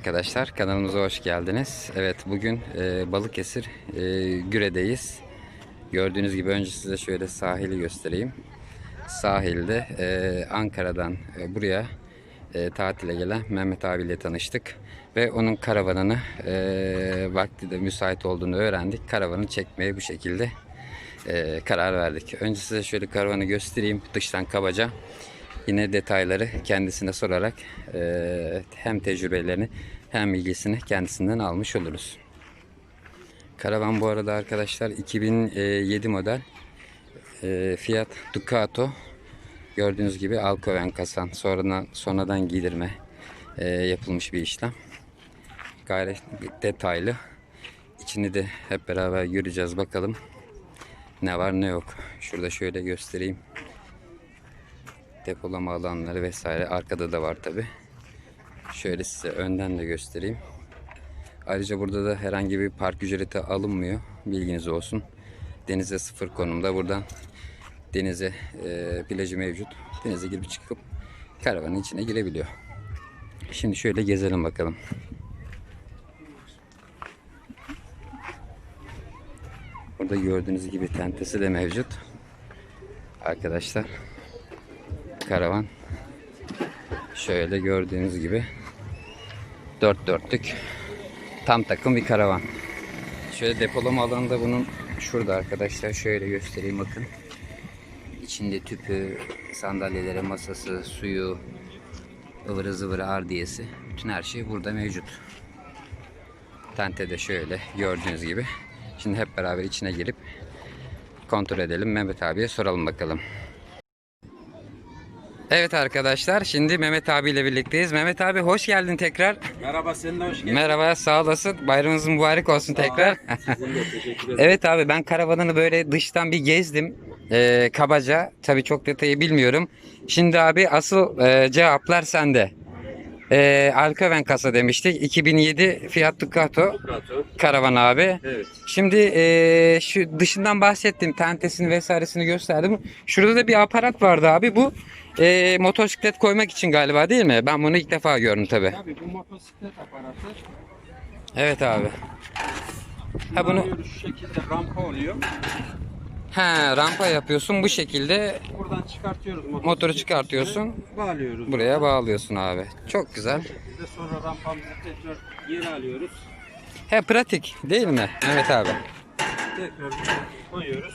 arkadaşlar kanalımıza hoş geldiniz. Evet bugün e, Balıkesir e, Güre'deyiz. Gördüğünüz gibi önce size şöyle sahili göstereyim. Sahilde e, Ankara'dan e, buraya e, tatile gelen Mehmet abiyle tanıştık. Ve onun karavanını e, vakti de müsait olduğunu öğrendik. Karavanı çekmeye bu şekilde e, karar verdik. Önce size şöyle karavanı göstereyim dıştan kabaca. Yine detayları kendisine sorarak e, hem tecrübelerini hem bilgisini kendisinden almış oluruz. Karavan bu arada arkadaşlar 2007 model e, Fiat Ducato gördüğünüz gibi Alcoven kasan sonradan sonradan giydirme e, yapılmış bir işlem. Gayet detaylı. İçini de hep beraber göreceğiz bakalım ne var ne yok. Şurada şöyle göstereyim depolama alanları vesaire arkada da var tabi. Şöyle size önden de göstereyim. Ayrıca burada da herhangi bir park ücreti alınmıyor. Bilginiz olsun. Denize sıfır konumda. Buradan denize e, plajı mevcut. Denize girip çıkıp karavanın içine girebiliyor. Şimdi şöyle gezelim bakalım. Burada gördüğünüz gibi tentesi de mevcut. Arkadaşlar karavan. Şöyle gördüğünüz gibi dört dörtlük tam takım bir karavan. Şöyle depolama alanı da bunun şurada arkadaşlar. Şöyle göstereyim bakın. İçinde tüpü, sandalyeleri, masası, suyu, ıvırı zıvırı ardiyesi. Bütün her şey burada mevcut. Tente de şöyle gördüğünüz gibi. Şimdi hep beraber içine girip kontrol edelim. Mehmet abiye soralım bakalım. Evet arkadaşlar şimdi Mehmet abiyle birlikteyiz. Mehmet abi hoş geldin tekrar. Merhaba senin de hoş geldin. Merhaba sağ olasın. Bayramınız mübarek olsun tekrar. Sizin de teşekkür ederim. evet abi ben karavanını böyle dıştan bir gezdim. Ee, kabaca. Tabii çok detayı bilmiyorum. Şimdi abi asıl e, cevaplar sende. Ee, Alcoven kasa demiştik. 2007 Fiat Ducato Ducato. karavan abi. Evet. Şimdi e, şu dışından bahsettim. Tentesini vesairesini gösterdim. Şurada da bir aparat vardı abi. Bu e, motosiklet koymak için galiba değil mi? Ben bunu ilk defa gördüm tabi. Tabii bu motosiklet aparatı. Evet abi. Ha bunu şu şekilde rampa oluyor. Ha rampa yapıyorsun bu şekilde Buradan çıkartıyoruz motoru. motoru çıkartıyorsun. Bağlıyoruz. Buraya bağlıyorsun abi. Çok güzel. Bu şekilde sonra rampamızı tekrar geri alıyoruz. He pratik değil mi Mehmet abi? Tekrar koyuyoruz.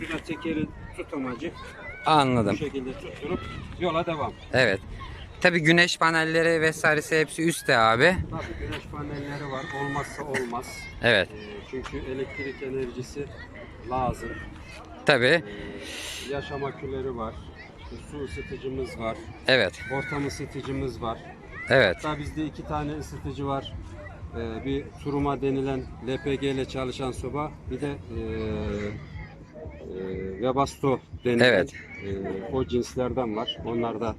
Burada tekerin tutamacı. Bu Anladım. şekilde tutturup yola devam. Evet. Tabi güneş panelleri vesairesi hepsi üstte abi. Tabii güneş panelleri var. Olmazsa olmaz. Evet. Ee, Çünkü elektrik enerjisi lazım. Tabi. Ee, Yaşam aküleri var. İşte su ısıtıcımız var. Evet. Ortam ısıtıcımız var. Evet. Hatta bizde iki tane ısıtıcı var. Ee, bir turuma denilen LPG ile çalışan soba. Bir de e, e, Webasto denilen Evet. e, o cinslerden var. Onlar da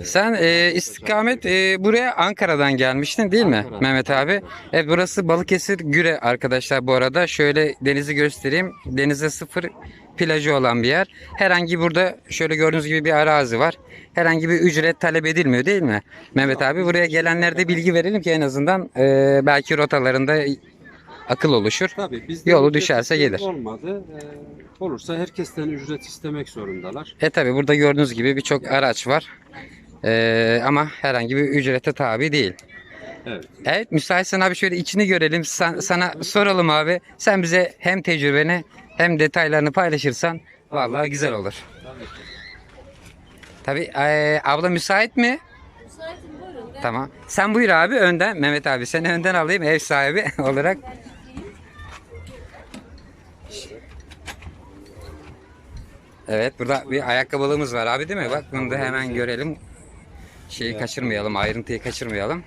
e, Sen e, istikamet e, buraya Ankara'dan gelmiştin değil mi Ankara'dan. Mehmet abi? Evet burası Balıkesir Güre arkadaşlar bu arada. Şöyle denizi göstereyim. Denize sıfır plajı olan bir yer. Herhangi burada şöyle gördüğünüz gibi bir arazi var. Herhangi bir ücret talep edilmiyor değil mi? Mehmet abi buraya gelenlere de bilgi verelim ki en azından e, belki rotalarında akıl oluşur. tabii bizde Yolu ücret düşerse isteyen gelir. Olmadı. Ee, olursa herkesten ücret istemek zorundalar. E tabi burada gördüğünüz gibi birçok araç var. E, ama herhangi bir ücrete tabi değil. Evet. Evet müsaitsen abi şöyle içini görelim. Sen- sana soralım abi. Sen bize hem tecrübeni hem detaylarını paylaşırsan vallahi güzel olur. Tabii eee, abla müsait mi? Müsaitim buyurun. Tamam. Sen buyur abi önden. Mehmet abi seni önden alayım ev sahibi olarak. Evet burada bir ayakkabılığımız var abi değil mi? Bak bunu da hemen görelim. Şeyi kaçırmayalım, ayrıntıyı kaçırmayalım.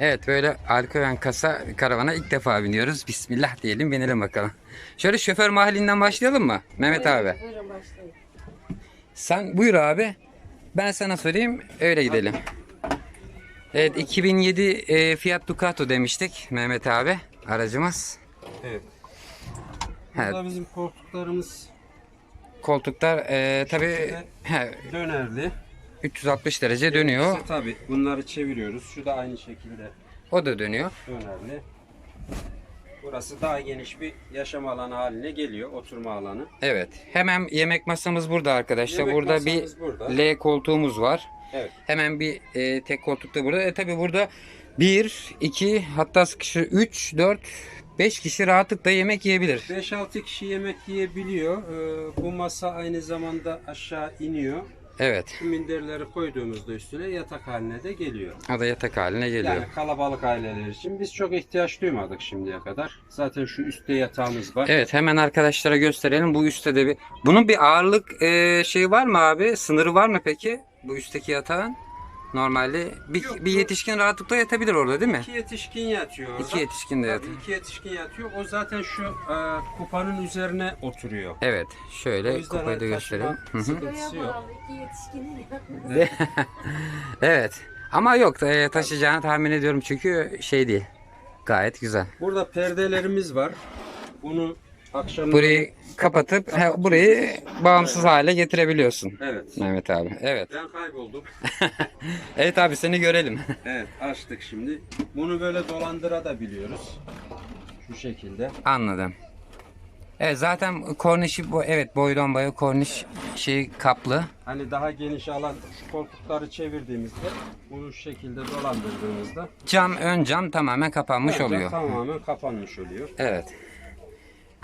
Evet böyle Alkoven kasa karavana ilk defa biniyoruz. Bismillah diyelim binelim bakalım. Şöyle şoför mahallinden başlayalım mı? Mehmet abi. buyurun başlayın. Sen buyur abi. Ben sana sorayım öyle gidelim. Evet 2007 e, Fiat Ducato demiştik Mehmet abi aracımız. Evet. Evet. Burada bizim koltuklarımız Koltuklar e, tabi dönerli. 360 derece dönüyor. İşte tabii bunları çeviriyoruz. Şu da aynı şekilde O da dönüyor. önemli. Burası daha geniş bir yaşam alanı haline geliyor. Oturma alanı. Evet. Hemen yemek masamız burada arkadaşlar. Yemek burada bir burada. L koltuğumuz var. Evet. Hemen bir e, tek koltuk da burada. E tabi burada 1, 2 hatta sıkışı 3, 4, 5 kişi rahatlıkla yemek yiyebilir. 5-6 kişi yemek yiyebiliyor. Ee, bu masa aynı zamanda aşağı iniyor. Evet. Minderleri koyduğumuzda üstüne yatak haline de geliyor. O da yatak haline geliyor. Yani kalabalık aileler için biz çok ihtiyaç duymadık şimdiye kadar. Zaten şu üstte yatağımız var. Evet hemen arkadaşlara gösterelim. Bu üstte de bir... Bunun bir ağırlık e, şeyi var mı abi? Sınırı var mı peki? Bu üstteki yatağın? Normalde bir, Yok, bir yetişkin rahatlıkla yatabilir orada değil mi? İki yetişkin yatıyor orada. İki yetişkin de Tabii yatıyor. iki yetişkin yatıyor. O zaten şu e, kupanın üzerine oturuyor. Evet. O Şöyle yüzden kupayı da hani gösterelim. taşıma Hı sıkıntısı yok. bağlı iki yetişkinin yanında. evet. Ama yok e, taşıyacağını tahmin ediyorum çünkü şey değil. Gayet güzel. Burada perdelerimiz var. Bunu akşam Burayı kapatıp he, burayı bağımsız hale getirebiliyorsun. Evet. Mehmet abi. Evet. Ben kayboldum. Evet abi seni görelim. Evet açtık şimdi. Bunu böyle dolandıra da biliyoruz. Şu şekilde. Anladım. Evet zaten kornişi bu evet boydan boya korniş şey kaplı. Hani daha geniş alan şu koltukları çevirdiğimizde bunu şu şekilde dolandırdığımızda Cam ön cam tamamen kapanmış oluyor. tamamen kapanmış oluyor. Evet.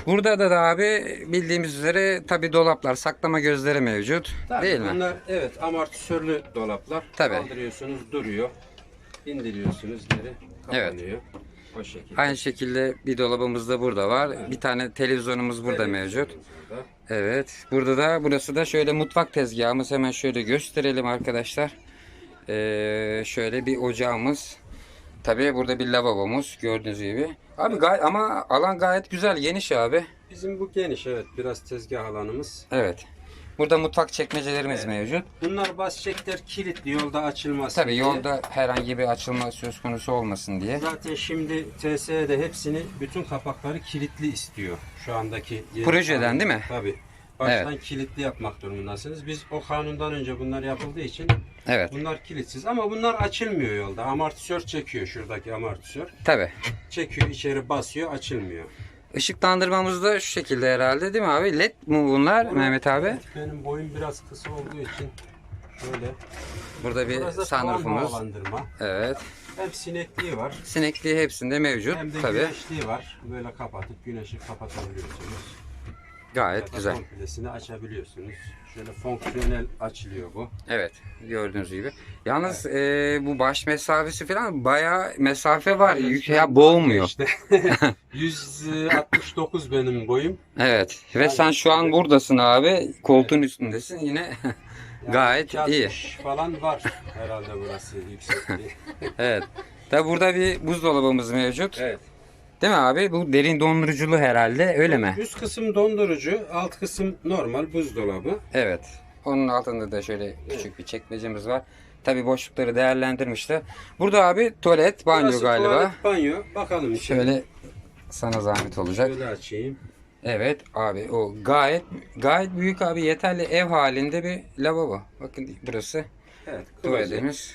Burada da, da abi bildiğimiz üzere tabi dolaplar saklama gözleri mevcut. Tabii değil mi? Bunlar evet amortisörlü dolaplar. Tabii. Kaldırıyorsunuz duruyor. İndiriyorsunuz geri kapanıyor. O şekilde. Aynı şekilde bir dolabımız da burada var. Bir tane televizyonumuz burada mevcut. Burada. Evet. Burada da burası da şöyle mutfak tezgahımız. Hemen şöyle gösterelim arkadaşlar. Ee, şöyle bir ocağımız. Tabii burada bir lavabomuz gördüğünüz gibi. Abi gay ama alan gayet güzel, geniş abi. Bizim bu geniş evet biraz tezgah alanımız. Evet. Burada mutfak çekmecelerimiz mevcut. Bunlar basçekler kilitli yolda açılmaz. Tabii yolda herhangi bir açılma söz konusu olmasın diye. Zaten şimdi TSE'de hepsini bütün kapakları kilitli istiyor. Şu andaki yeni Projeden değil mi? Tabii. Baştan kilitli yapmak durumundasınız. Biz o kanundan önce bunlar yapıldığı için Evet. bunlar kilitsiz ama bunlar açılmıyor yolda. Amortisör çekiyor şuradaki amortisör. Tabii. Çekiyor içeri basıyor açılmıyor. Işıklandırmamız da şu şekilde herhalde değil mi abi? LED mu bunlar Mehmet abi? Evet, benim boyum biraz kısa olduğu için şöyle. Burada bir sunroofumuz. Evet. Hem sinekliği var Sinekliği hepsinde mevcut. hem de Tabii. güneşliği var. Böyle kapatıp güneşi kapatabiliyorsunuz. Gayet Ya da güzel. Komplesini açabiliyorsunuz. Şöyle fonksiyonel açılıyor bu. Evet. Gördüğünüz gibi. Yalnız e, bu baş mesafesi falan bayağı mesafe var. Yük ya boğmuyor. İşte 169 benim boyum. Evet. Ve sen şu an buradasın abi. Koltuğun üstündesin. Yine Yani Gayet 260 iyi. falan var herhalde burası yüksekliği. evet. Tabi burada bir buzdolabımız mevcut. evet. Değil mi abi? Bu derin donduruculu herhalde. Öyle mi? Üst kısım dondurucu, alt kısım normal buzdolabı. Evet. Onun altında da şöyle küçük bir çekmecemiz var. Tabi boşlukları değerlendirmişler. Burada abi tuvalet, banyo Burası galiba. tuvalet, banyo. Bakalım içeri. Şöyle sana zahmet olacak. Şöyle açayım. Evet abi o gayet gayet büyük abi yeterli ev halinde bir lavabo. Bakın burası Evet. tuvaletimiz.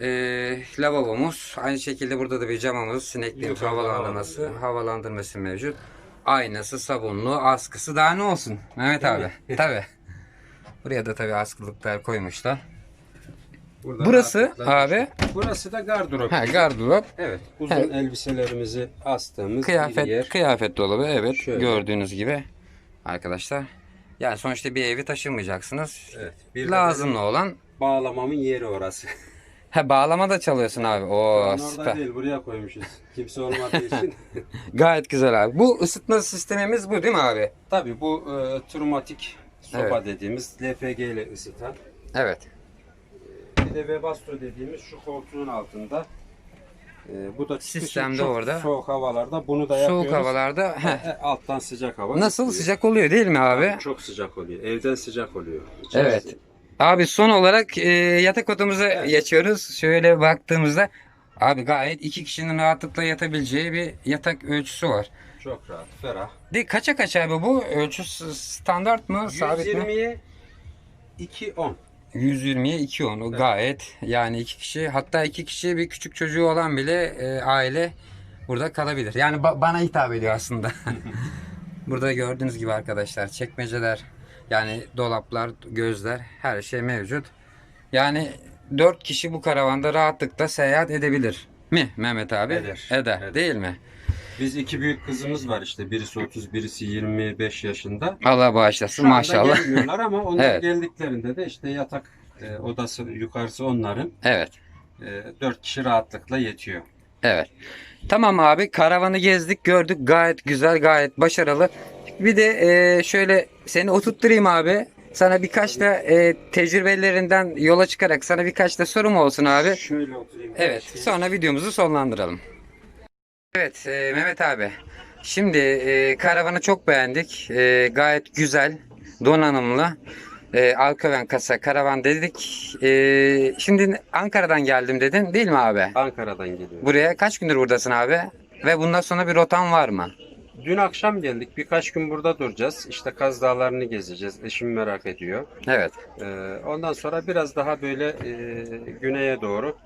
Ee, lavabomuz. Aynı şekilde burada da bir camımız, Yukarıda havalandırması, havalandırma. havalandırması mevcut. Aynası, sabunlu, askısı daha ne olsun Mehmet abi. Tabi. Buraya da tabi askılıklar koymuşlar. Burada Burası abi Burası da gardırop. ha, gardırop, Evet. Uzun Evet. elbiselerimizi astığımız bir kıyafet yer. kıyafet dolabı. Evet Şöyle. gördüğünüz gibi arkadaşlar. Yani sonuçta bir evi taşımayacaksınız. Evet. Bir de Lazımlı olan benim bağlamamın yeri orası. Ha bağlama da çalıyorsun abi. Oo Orada süper. değil buraya koymuşuz. Kimse olmadığı için. Gayet güzel abi. Bu ısıtma sistemimiz bu değil mi abi? Tabii bu e, turmatik soba Evet. dediğimiz LPG ile ısıtan. Evet. Bir de Webasto dediğimiz şu koltuğun altında. E, bu da Sistemde çok orada. Soğuk havalarda bunu da yapıyoruz. Soğuk havalarda heh, E, alttan sıcak hava. nasıl gidiyor. sıcak oluyor değil mi abi? Çok sıcak oluyor. Evden sıcak oluyor. Evet. Abi son olarak e, yatak odamıza geçiyoruz. Şöyle baktığımızda abi gayet iki kişinin rahatlıkla yatabileceği bir yatak ölçüsü var. Çok rahat, ferah. De kaça kaç abi bu? Ölçü standart mı? Sabit mi? 120'ye 2.10. 120'ye 2 on. O gayet yani iki kişi hatta iki kişi bir küçük çocuğu olan bile e, aile burada kalabilir. Yani ba- bana hitap ediyor aslında. burada gördüğünüz gibi arkadaşlar çekmeceler yani dolaplar, gözler her şey mevcut. Yani 4 kişi bu karavanda rahatlıkla seyahat edebilir mi Mehmet abi? Eder. Eder, Eder. değil mi? Biz iki büyük kızımız var işte. Birisi 30, birisi 25 yaşında. Allah bağışlasın Şu anda maşallah. gelmiyorlar ama onlar Evet. geldiklerinde de işte yatak e, odası yukarısı onların. Evet. E, 4 kişi rahatlıkla yetiyor. Evet. Tamam abi karavanı gezdik gördük gayet güzel gayet başarılı. Bir de e, şöyle seni oturtturayım abi. Sana birkaç da e, tecrübelerinden yola çıkarak sana birkaç da sorum olsun abi. Şöyle oturayım. Evet sonra videomuzu sonlandıralım. Evet e, Mehmet abi. Şimdi e, karavanı çok beğendik. E, gayet güzel, donanımlı. E, Alkoven kasa karavan dedik. E, şimdi Ankara'dan geldim dedin değil mi abi? Ankara'dan geliyor. Buraya kaç gündür buradasın abi? Ve bundan sonra bir rotan var mı? Dün akşam geldik. Birkaç gün burada duracağız. İşte Kaz Dağları'nı gezeceğiz. Eşim merak ediyor. Evet. E, ondan sonra biraz daha böyle e, güneye doğru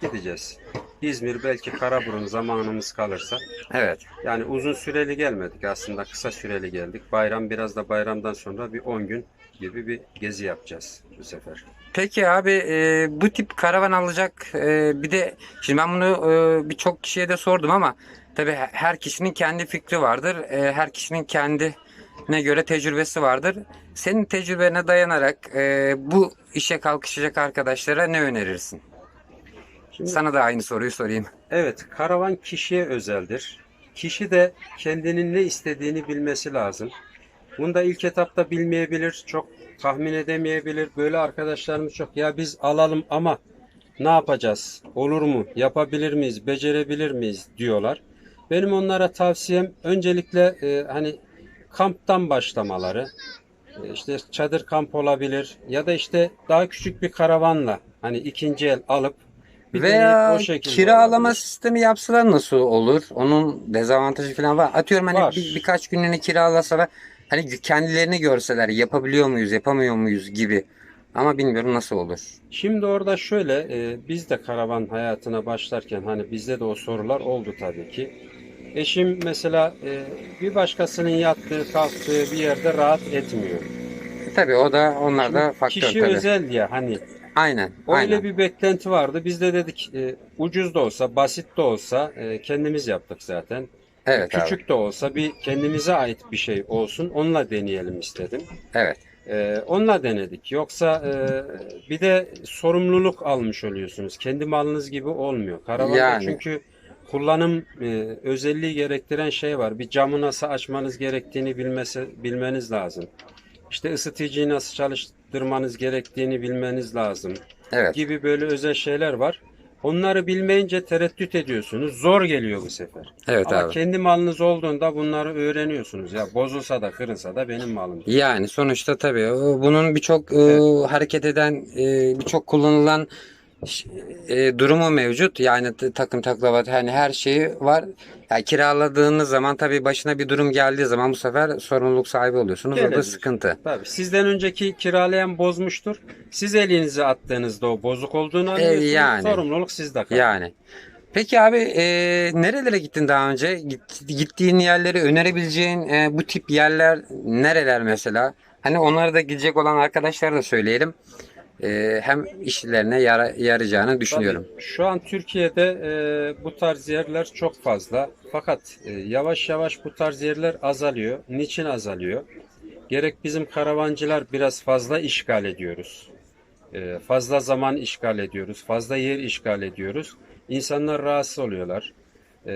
gideceğiz. İzmir belki Karaburun zamanımız kalırsa. Evet. Yani uzun süreli gelmedik aslında kısa süreli geldik. Bayram biraz da bayramdan sonra bir 10 gün gibi bir gezi yapacağız bu sefer. Peki abi e, bu tip karavan alacak e, bir de şimdi ben bunu e, birçok kişiye de sordum ama tabii her kişinin kendi fikri vardır. E, her kişinin kendine göre tecrübesi vardır. Senin tecrübene dayanarak e, bu işe kalkışacak arkadaşlara ne önerirsin? Şimdi Sana da aynı soruyu sorayım. evet karavan kişiye özeldir. Kişi de kendinin ne istediğini bilmesi lazım. Bunda ilk etapta bilmeyebilir, çok tahmin edemeyebilir. Böyle arkadaşlarımız çok ya biz alalım ama ne yapacağız? Olur mu? Yapabilir miyiz? Becerebilir miyiz? diyorlar. Benim onlara tavsiyem öncelikle e, hani kamptan başlamaları. E, işte çadır kamp olabilir ya da işte daha küçük bir karavanla hani ikinci el alıp bir Veya o şekilde kiralama olabilir. sistemi yapsalar nasıl olur? Onun dezavantajı falan var. Atıyorum hani Var. bir, birkaç günlüğüne kiralasalar hani kendilerini görseler yapabiliyor muyuz, yapamıyor muyuz gibi. Ama bilmiyorum nasıl olur. Şimdi orada şöyle e, biz de karavan hayatına başlarken hani bizde de o sorular oldu tabii ki. Eşim mesela e, bir başkasının yattığı kalktığı bir yerde rahat etmiyor. E, Tabii o da onlar da faktör Kişi tabii. özel ya hani Aynen. öyle aynen. bir beklenti vardı. Biz de dedik e, ucuz da olsa basit de olsa e, kendimiz yaptık zaten. Evet abi. Küçük de olsa bir kendimize ait bir şey olsun onunla deneyelim istedim. Evet. Ee, onunla denedik. Yoksa e, bir de sorumluluk almış oluyorsunuz. Kendi malınız gibi olmuyor. Karavanda Yani. çünkü kullanım e, özelliği gerektiren şey var. Bir camı nasıl açmanız gerektiğini bilmesi, bilmeniz lazım. İşte ısıtıcıyı nasıl çalıştırmanız gerektiğini bilmeniz lazım. Evet. Gibi böyle özel şeyler var. Onları bilmeyince tereddüt ediyorsunuz. Zor geliyor bu sefer. Evet Ama abi. kendi malınız olduğunda bunları öğreniyorsunuz. Ya bozulsa da kırılsa da benim malım. Yani sonuçta tabii o- bunun birçok e, hareket eden, e, birçok kullanılan e, durumu mevcut. Yani takım taklavat hani her şeyi var. Ya kiraladığınız zaman tabii başına bir durum geldiği zaman bu sefer sorumluluk sahibi oluyorsunuz. O da sıkıntı. Tabii sizden önceki kiralayan bozmuştur. Siz elinize attığınızda o bozuk olduğunu anlıyorsunuz. yani. Sorumluluk sizde kalıyor. Yani. Peki abi e, nerelere gittin daha önce? Git- gittiğin yerleri önerebileceğin e, bu tip yerler nereler mesela? Hani onlara da gidecek olan arkadaşlara da söyleyelim. E, hem işlerine yara- yarayacağını düşünüyorum. Tabii, şu an Türkiye'de e, bu tarz yerler çok fazla. Fakat e, yavaş yavaş bu tarz yerler azalıyor. Niçin azalıyor? Gerek bizim karavancılar biraz fazla işgal ediyoruz. E, fazla zaman işgal ediyoruz. Fazla yer işgal ediyoruz. İnsanlar rahatsız oluyorlar. E,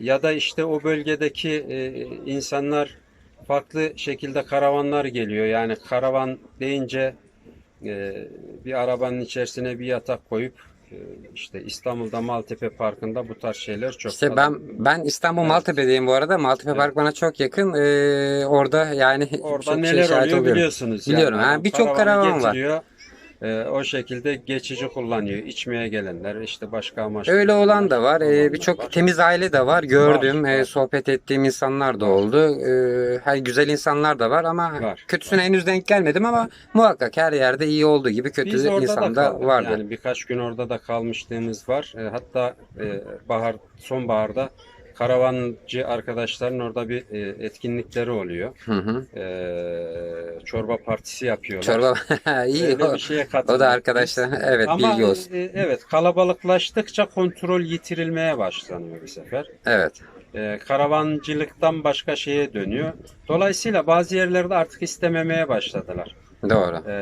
ya da işte o bölgedeki e, insanlar farklı şekilde karavanlar geliyor. Yani karavan deyince e, bir arabanın içerisine bir yatak koyup e, işte İstanbul'da Maltepe Parkı'nda bu tarz şeyler çok İşte ben ben İstanbul Evet. Maltepe'deyim bu arada. Maltepe Park bana çok yakın. E, orada yani Orada çok şey neler şahit oluyor oluyorum. biliyorsunuz. Biliyorum, ha, adam birçok karavan var. E, o şekilde geçici kullanıyor. İçmeye gelenler işte başka amaçlı. Öyle olan da var. Var. Birçok temiz aile de var. Gördüğüm, Var, e, var. sohbet ettiğim insanlar da oldu. Ee, her güzel insanlar da var ama Var. kötüsüne henüz denk gelmedim ama muhakkak her yerde iyi olduğu gibi kötü Biz insan da da vardı. Yani birkaç gün orada da kalmışlığımız var. E, hatta e, bahar sonbaharda karavancı arkadaşların orada bir e, etkinlikleri oluyor. Hı hı. E, çorba partisi yapıyorlar. Çorba iyi. Öyle o, bir şeye o da arkadaşlar evet Ama bilgi olsun. e, evet kalabalıklaştıkça kontrol yitirilmeye başlanıyor bu sefer. Evet. E, karavancılıktan başka şeye dönüyor. Dolayısıyla bazı yerlerde artık istememeye başladılar. Doğru. E,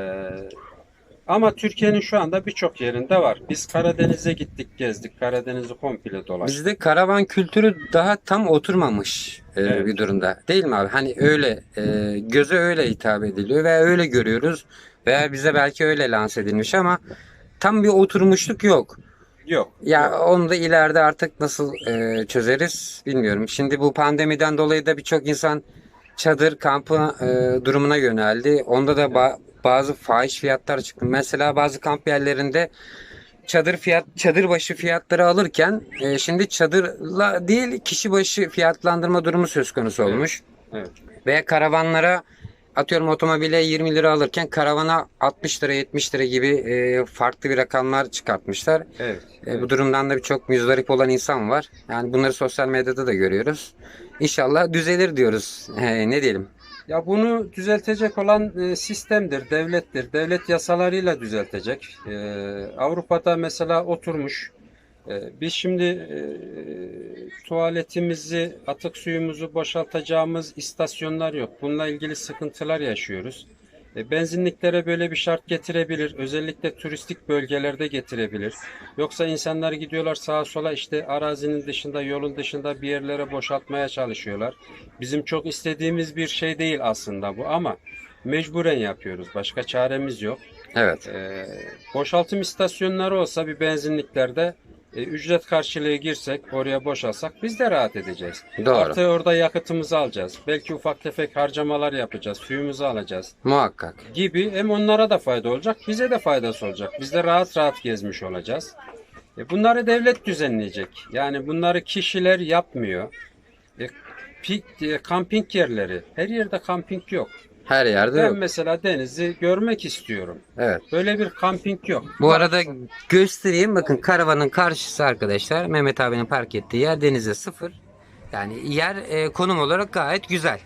ama Türkiye'nin şu anda birçok yerinde var. Biz Karadeniz'e gittik, gezdik. Karadeniz'i komple dolaştık. Bizde karavan kültürü daha tam oturmamış e, Evet. bir durumda. Değil mi abi? Hani öyle e, göze öyle hitap ediliyor ve öyle görüyoruz veya bize belki öyle lanse edilmiş ama tam bir oturmuşluk yok. Yok. Ya yok. onu da ileride artık nasıl e, çözeriz bilmiyorum. Şimdi bu pandemiden dolayı da birçok insan çadır kampı e, durumuna yöneldi. Onda da ba- bazı fahiş fiyatlar çıktı. Mesela bazı kamp yerlerinde çadır fiyat çadır başı fiyatları alırken e, şimdi çadırla değil kişi başı fiyatlandırma durumu söz konusu Evet. olmuş. Evet. Ve karavanlara atıyorum otomobile 20 lira alırken karavana 60 lira 70 lira gibi e, farklı bir rakamlar çıkartmışlar. Evet. E, evet. Bu durumdan da birçok müzdarip olan insan var. Yani bunları sosyal medyada da görüyoruz. İnşallah düzelir diyoruz. E, ne diyelim? Ya bunu düzeltecek olan e, sistemdir, devlettir. Devlet yasalarıyla düzeltecek. E, Avrupa'da mesela oturmuş. E, biz şimdi tuvaletimizi, atık suyumuzu boşaltacağımız istasyonlar yok. Bununla ilgili sıkıntılar yaşıyoruz. E, benzinliklere böyle bir şart getirebilir. Özellikle turistik bölgelerde getirebilir. Yoksa insanlar gidiyorlar sağa sola işte arazinin dışında, yolun dışında bir yerlere boşaltmaya çalışıyorlar. Bizim çok istediğimiz bir şey değil aslında bu ama mecburen yapıyoruz. Başka çaremiz yok. Evet. Ee, boşaltım istasyonları olsa bir benzinliklerde e, ücret karşılığı girsek, oraya boşalsak biz de rahat edeceğiz. Doğru. Artı orada yakıtımızı alacağız. Belki ufak tefek harcamalar yapacağız. Suyumuzu alacağız Muhakkak. gibi hem onlara da fayda olacak, bize de faydası olacak. Biz de rahat rahat gezmiş olacağız. E, bunları devlet düzenleyecek. Yani bunları kişiler yapmıyor. E, pi- e, kamping yerleri, her yerde kamping yok. Her yerde Ben yok. mesela denizi görmek istiyorum. Evet. Böyle bir kamping yok. Bu arada göstereyim. Bakın karavanın karşısı arkadaşlar. Mehmet abinin park ettiği yer denize sıfır. Yani yer e, konum olarak gayet güzel.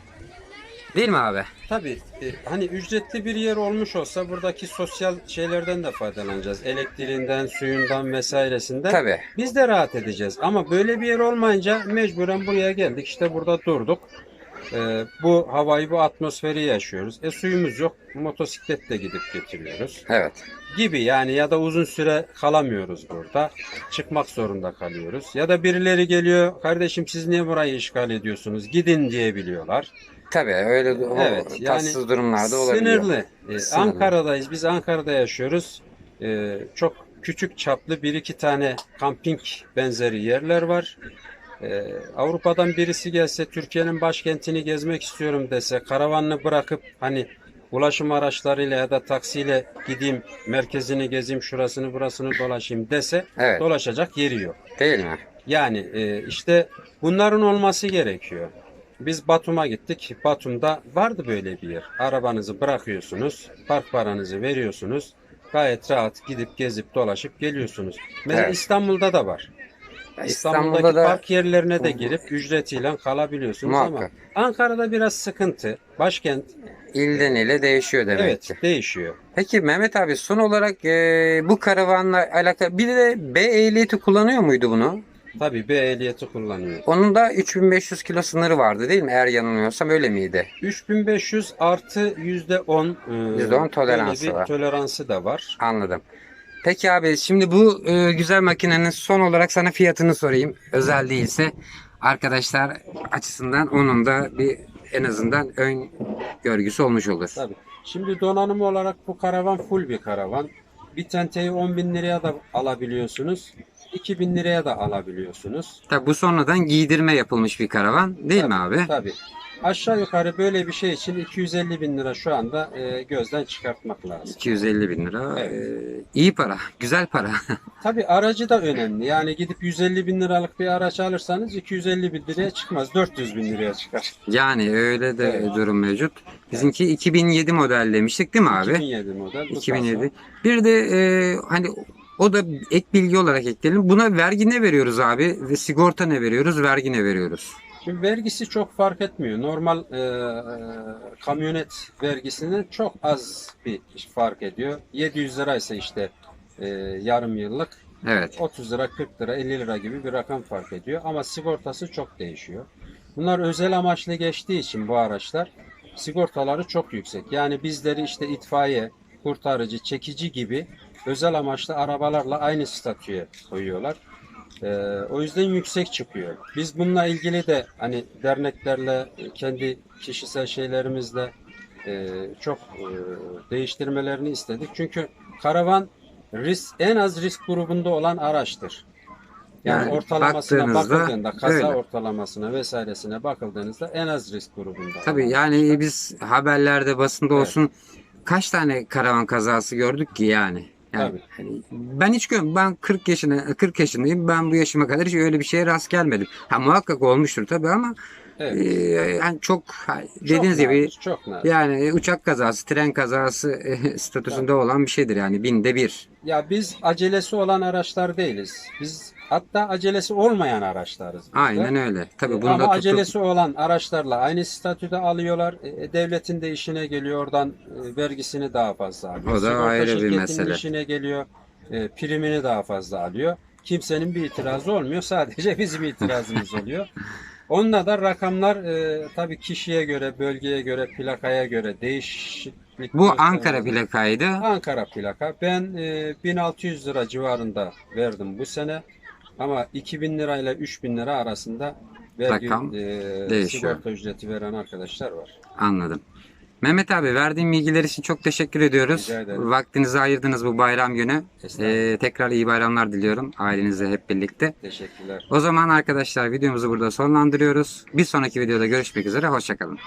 Değil mi abi? Tabii e, hani ücretli bir yer olmuş olsa buradaki sosyal şeylerden de faydalanacağız. Elektriğinden, suyundan vesairesinden. Tabii. Biz de rahat edeceğiz. Ama böyle bir yer olmayınca mecburen buraya geldik. İşte burada durduk. E, bu havayı, bu atmosferi yaşıyoruz. E suyumuz yok. Motosikletle gidip getiriyoruz. Evet. Gibi yani ya da uzun süre kalamıyoruz burada. Çıkmak zorunda kalıyoruz. Ya da birileri geliyor. Kardeşim siz niye burayı işgal ediyorsunuz? Gidin diyebiliyorlar. Tabii öyle o Evet, yani tatsız durumlarda olabiliyor. Sınırlı. Ee, Sınırlı. Ankara'dayız. Biz Ankara'da yaşıyoruz. Ee, çok küçük çaplı bir iki tane kamping benzeri yerler var. Ee, Avrupa'dan birisi gelse Türkiye'nin başkentini gezmek istiyorum dese karavanını bırakıp hani ulaşım araçlarıyla ya da taksiyle gideyim merkezini gezeyim şurasını burasını dolaşayım dese Evet. dolaşacak yeri yok. Değil mi? Yani e, işte bunların olması gerekiyor. Biz Batum'a gittik. Batum'da vardı böyle bir yer. Arabanızı bırakıyorsunuz, park paranızı veriyorsunuz. Gayet rahat gidip gezip dolaşıp geliyorsunuz. Mesela Evet. İstanbul'da da var. İstanbul'daki İstanbul'da da park yerlerine de girip ücretiyle kalabiliyorsunuz Muhakkak. ama Ankara'da biraz sıkıntı. Başkent ilden ile değişiyor demek evet ki. değişiyor. Peki Mehmet abi son olarak e, bu karavanla alakalı bir de B ehliyeti kullanıyor muydu bunu? Tabii B ehliyeti kullanıyor. Onun da 3500 kilo sınırı vardı değil mi? Eğer yanılmıyorsam öyle miydi? 3500 artı yüzde 10 e, %10 toleransı böyle bir var. toleransı da var. Anladım. Peki abi şimdi bu e, güzel makinenin son olarak sana fiyatını sorayım. Özel değilse arkadaşlar açısından onun da bir en azından ön görgüsü olmuş olur. Tabii. Şimdi donanım olarak bu karavan full bir karavan. Bir tenteyi 10 bin liraya da alabiliyorsunuz. 2000 liraya da alabiliyorsunuz. Tabi bu sonradan giydirme yapılmış bir karavan değil mi Tabii, abi? Tabii. Aşağı yukarı böyle bir şey için 250 bin lira şu anda e, gözden çıkartmak lazım. 250 bin lira. Evet. Ee, iyi para. Güzel para. Tabii aracı da önemli. Yani gidip 150 bin liralık bir araç alırsanız 250 bin liraya çıkmaz. 400 bin liraya çıkar. yani öyle de Evet. durum mevcut. Bizimki 2007 model demiştik değil mi abi? 2007 model. bu 2007. fazla. Bir de e, hani o da ek bilgi olarak ekleyelim. Buna vergi ne veriyoruz abi? Ve sigorta ne veriyoruz? Vergi ne veriyoruz? Şimdi vergisi çok fark etmiyor. Normal e, e, kamyonet vergisinden çok az bir fark ediyor. 700 liraysa işte e, yarım yıllık Evet. 30 lira, 40 lira, 50 lira gibi bir rakam fark ediyor. Ama sigortası çok değişiyor. Bunlar özel amaçlı geçtiği için bu araçlar sigortaları çok yüksek. Yani bizleri işte itfaiye, kurtarıcı, çekici gibi özel amaçlı arabalarla aynı statüye koyuyorlar. Ee, o yüzden yüksek çıkıyor. Biz bununla ilgili de hani derneklerle, kendi kişisel şeylerimizle e, çok e, değiştirmelerini istedik. Çünkü karavan risk en az risk grubunda olan araçtır. Yani, Yani ortalamasına bakıldığında, kaza öyle. ortalamasına vesairesine bakıldığınızda en az risk grubunda. Tabii yani araçlar. biz haberlerde basında Evet. olsun kaç tane karavan kazası gördük ki yani. Yani hani ben hiç görmedim. Ben 40 yaşına 40 yaşındayım. Ben bu yaşıma kadar hiç öyle bir şeye rast gelmedim. Ha muhakkak olmuştur tabii ama Evet. e, yani çok Çok dediğiniz gibi nadir, çok nadir. yani uçak kazası, tren kazası e, statüsünde olan bir şeydir yani binde bir. Ya biz acelesi olan araçlar değiliz. Biz hatta acelesi olmayan araçlarız. biz de. Aynen öyle. Tabii E, bunu Ama da tutup acelesi olan araçlarla aynı statüde alıyorlar. E, devletin de işine geliyor oradan e, vergisini daha fazla alıyor. O da Sigorta ayrı bir mesele. işine geliyor. e, primini daha fazla alıyor. Kimsenin bir itirazı olmuyor. Sadece bizim itirazımız oluyor. Onunla da rakamlar e, tabii kişiye göre, bölgeye göre, plakaya göre değişiklik. bu. Ankara plakaydı. Ankara plaka. Ben e, 1600 lira civarında verdim bu sene. Ama 2000 lirayla 3000 lira arasında vergi Rakam e, değişiyor. sigorta ücreti veren arkadaşlar var. Anladım. Mehmet abi verdiğin bilgiler için çok teşekkür ediyoruz. Rica ederim. Vaktinizi ayırdınız bu bayram günü. Estağfurullah. Ee, tekrar iyi bayramlar diliyorum ailenizle hep birlikte. Teşekkürler. O zaman arkadaşlar videomuzu burada sonlandırıyoruz. Bir sonraki videoda görüşmek üzere. Hoşçakalın.